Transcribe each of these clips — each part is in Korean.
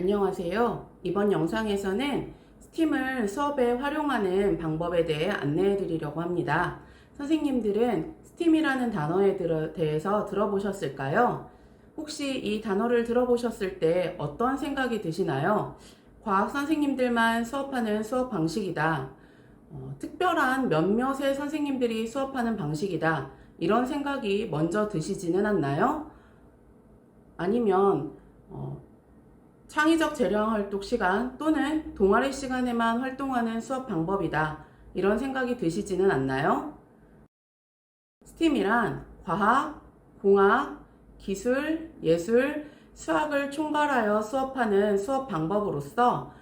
안녕하세요. 이번 영상에서는 스팀을 수업에 활용하는 방법에 대해 안내해 드리려고 합니다. 선생님들은 스팀이라는 단어에 대해서 들어보셨을까요? 혹시 이 단어를 들어보셨을 때 어떤 생각이 드시나요? 과학 선생님들만 수업하는 수업 방식이다. 어, 특별한 몇몇의 선생님들이 수업하는 방식이다. 이런 생각이 먼저 드시지는 않나요? 아니면 어, 창의적 재량 활동 시간 또는 동아리 시간에만 활동하는 수업 방법이다. 이런 생각이 드시지는 않나요? 스팀이란 과학, 공학, 기술, 예술, 수학을 총괄하여 수업하는 수업 방법으로서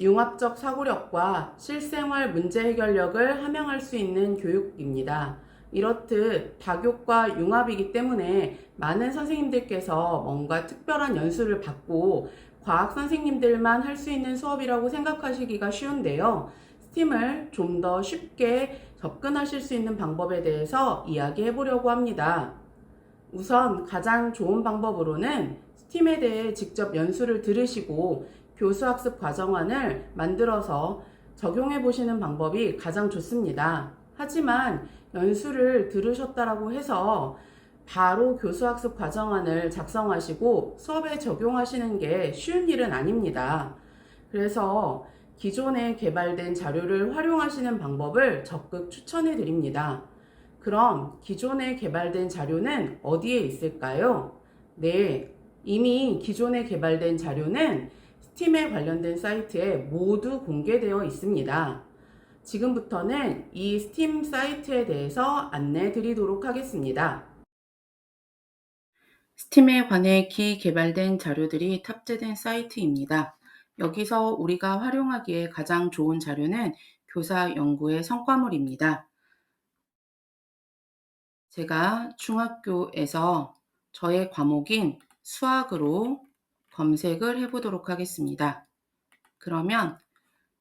융합적 사고력과 실생활 문제 해결력을 함양할 수 있는 교육입니다. 이렇듯 다교과 융합이기 때문에 많은 선생님들께서 뭔가 특별한 연수를 받고 과학 선생님들만 할 수 있는 수업이라고 생각하시기가 쉬운데요. 스팀을 좀 더 쉽게 접근하실 수 있는 방법에 대해서 이야기해 보려고 합니다. 우선 가장 좋은 방법으로는 스팀에 대해 직접 연수를 들으시고 교수학습 과정안을 만들어서 적용해 보시는 방법이 가장 좋습니다. 하지만 연수를 들으셨다라고 해서 바로 교수학습 과정안을 작성하시고 수업에 적용하시는 게 쉬운 일은 아닙니다. 그래서 기존에 개발된 자료를 활용하시는 방법을 적극 추천해 드립니다. 그럼 기존에 개발된 자료는 어디에 있을까요? 네, 이미 기존에 개발된 자료는 스팀에 관련된 사이트에 모두 공개되어 있습니다. 지금부터는 이 스팀 사이트에 대해서 안내 드리도록 하겠습니다. 스팀에 관해 기 개발된 자료들이 탑재된 사이트입니다. 여기서 우리가 활용하기에 가장 좋은 자료는 교사 연구의 성과물입니다. 제가 중학교에서 저의 과목인 수학으로 검색을 해보도록 하겠습니다. 그러면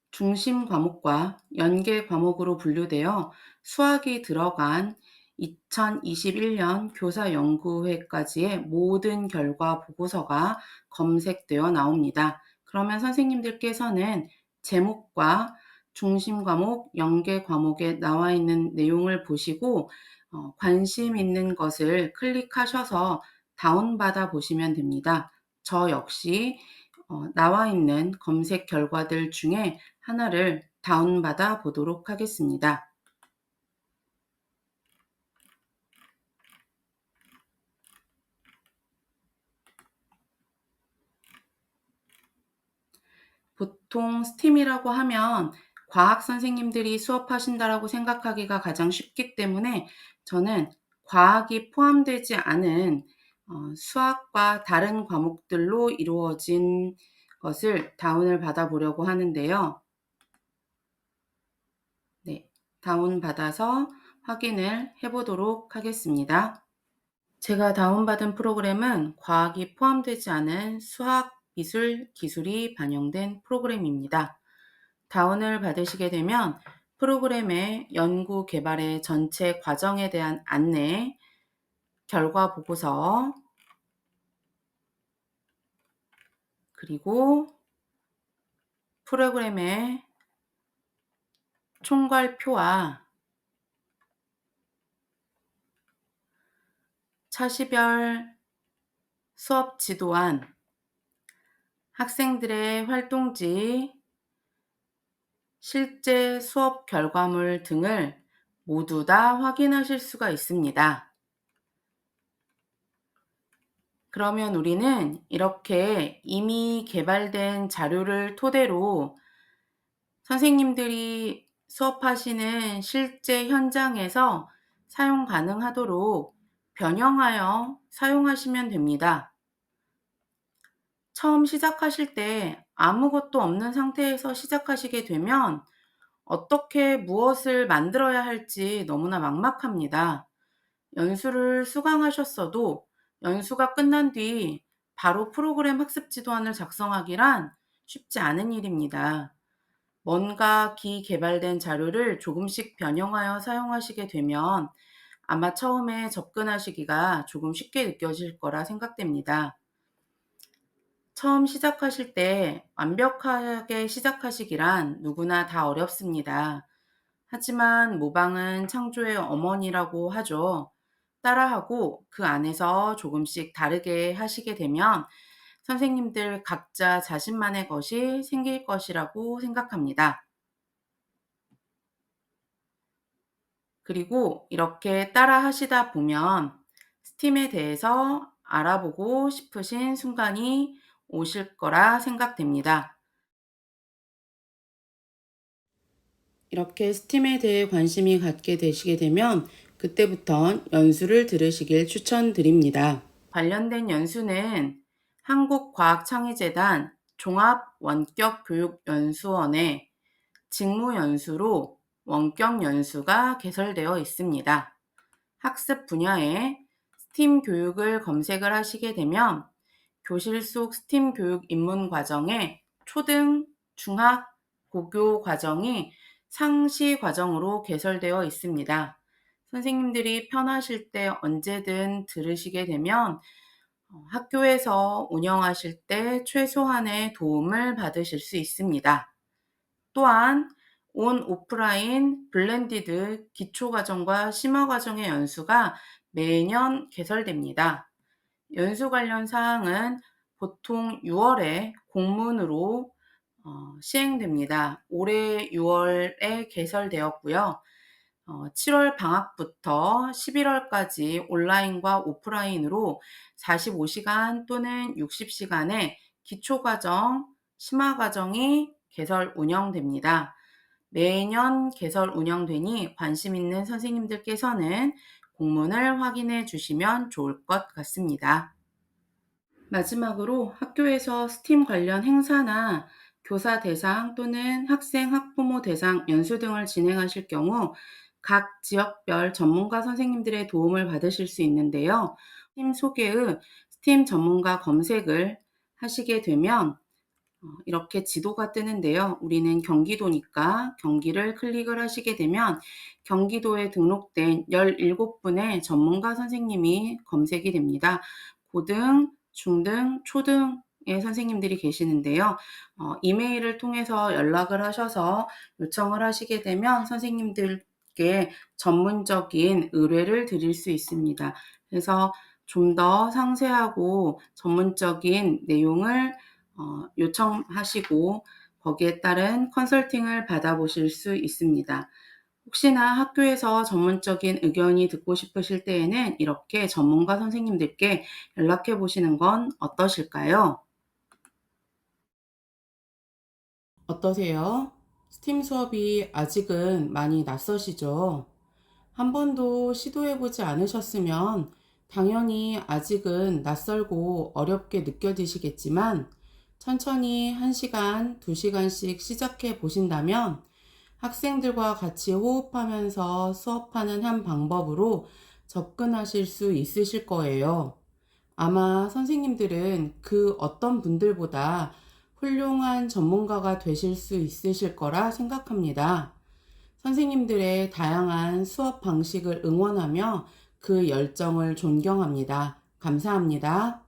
중심 과목과 연계 과목으로 분류되어 수학이 들어간 2021년 교사 연구회까지의 모든 결과 보고서가 검색되어 나옵니다. 그러면 선생님들께서는 제목과 중심 과목, 연계 과목에 나와 있는 내용을 보시고 어, 관심 있는 것을 클릭하셔서 다운받아 보시면 됩니다. 저 역시 어, 나와 있는 검색 결과들 중에 하나를 다운받아 보도록 하겠습니다. 보통 스팀이라고 하면 과학 선생님들이 수업하신다라고 생각하기가 가장 쉽기 때문에 저는 과학이 포함되지 않은 어, 수학과 다른 과목들로 이루어진 것을 다운을 받아보려고 하는데요. 네, 다운받아서 확인을 해보도록 하겠습니다. 제가 다운받은 프로그램은 과학이 포함되지 않은 수학, 미술, 기술이 반영된 프로그램입니다. 다운을 받으시게 되면 프로그램의 연구 개발의 전체 과정에 대한 안내, 결과 보고서, 그리고 프로그램의 총괄표와 차시별 수업 지도안, 학생들의 활동지, 실제 수업 결과물 등을 모두 다 확인하실 수가 있습니다. 그러면 우리는 이렇게 이미 개발된 자료를 토대로 선생님들이 수업하시는 실제 현장에서 사용 가능하도록 변형하여 사용하시면 됩니다. 처음 시작하실 때 아무것도 없는 상태에서 시작하시게 되면 어떻게 무엇을 만들어야 할지 너무나 막막합니다. 연수를 수강하셨어도 연수가 끝난 뒤 바로 프로그램 학습 지도안을 작성하기란 쉽지 않은 일입니다. 뭔가 기개발된 자료를 조금씩 변형하여 사용하시게 되면 아마 처음에 접근하시기가 조금 쉽게 느껴질 거라 생각됩니다. 처음 시작하실 때 완벽하게 시작하시기란 누구나 다 어렵습니다. 하지만 모방은 창조의 어머니라고 하죠. 따라하고 그 안에서 조금씩 다르게 하시게 되면 선생님들 각자 자신만의 것이 생길 것이라고 생각합니다. 그리고 이렇게 따라 하시다 보면 스팀에 대해서 알아보고 싶으신 순간이 오실 거라 생각됩니다. 이렇게 스팀에 대해 관심이 갖게 되시게 되면 그때부터 연수를 들으시길 추천드립니다. 관련된 연수는 한국과학창의재단 종합원격교육연수원의 직무연수로 원격연수가 개설되어 있습니다. 학습 분야에 스팀 교육을 검색을 하시게 되면 교실 속 스팀 교육 입문 과정에 초등, 중학, 고교 과정이 상시 과정으로 개설되어 있습니다. 선생님들이 편하실 때 언제든 들으시게 되면 어, 학교에서 운영하실 때 최소한의 도움을 받으실 수 있습니다. 또한 온 오프라인 블렌디드 기초과정과 심화과정의 연수가 매년 개설됩니다. 연수 관련 사항은 보통 6월에 공문으로 어, 시행됩니다. 올해 6월에 개설되었고요. 어, 7월 방학부터 11월까지 온라인과 오프라인으로 45시간 또는 60시간의 기초과정, 심화과정이 개설 운영됩니다. 매년 개설 운영되니 관심 있는 선생님들께서는 공문을 확인해 주시면 좋을 것 같습니다. 마지막으로 학교에서 스팀 관련 행사나 교사 대상 또는 학생, 학부모 대상 연수 등을 진행하실 경우 각 지역별 전문가 선생님들의 도움을 받으실 수 있는데요. 스팀 소개의 스팀 전문가 검색을 하시게 되면 어, 이렇게 지도가 뜨는데요. 우리는 경기도니까 경기를 클릭을 하시게 되면 경기도에 등록된 17분의 전문가 선생님이 검색이 됩니다. 고등, 중등, 초등의 선생님들이 계시는데요. 어, 이메일을 통해서 연락을 하셔서 요청을 하시게 되면 선생님들께 전문적인 의뢰를 드릴 수 있습니다. 그래서 좀 더 상세하고 전문적인 내용을 어, 요청하시고 거기에 따른 컨설팅을 받아보실 수 있습니다. 혹시나 학교에서 전문적인 의견이 듣고 싶으실 때에는 이렇게 전문가 선생님들께 연락해 보시는 건 어떠실까요? 어떠세요? 스팀 수업이 아직은 많이 낯서시죠? 한 번도 시도해 보지 않으셨으면 당연히 아직은 낯설고 어렵게 느껴지시겠지만 천천히 1시간, 2시간씩 시작해 보신다면 학생들과 같이 호흡하면서 수업하는 한 방법으로 접근하실 수 있으실 거예요. 아마 선생님들은 그 어떤 분들보다 훌륭한 전문가가 되실 수 있으실 거라 생각합니다. 선생님들의 다양한 수업 방식을 응원하며 그 열정을 존경합니다. 감사합니다.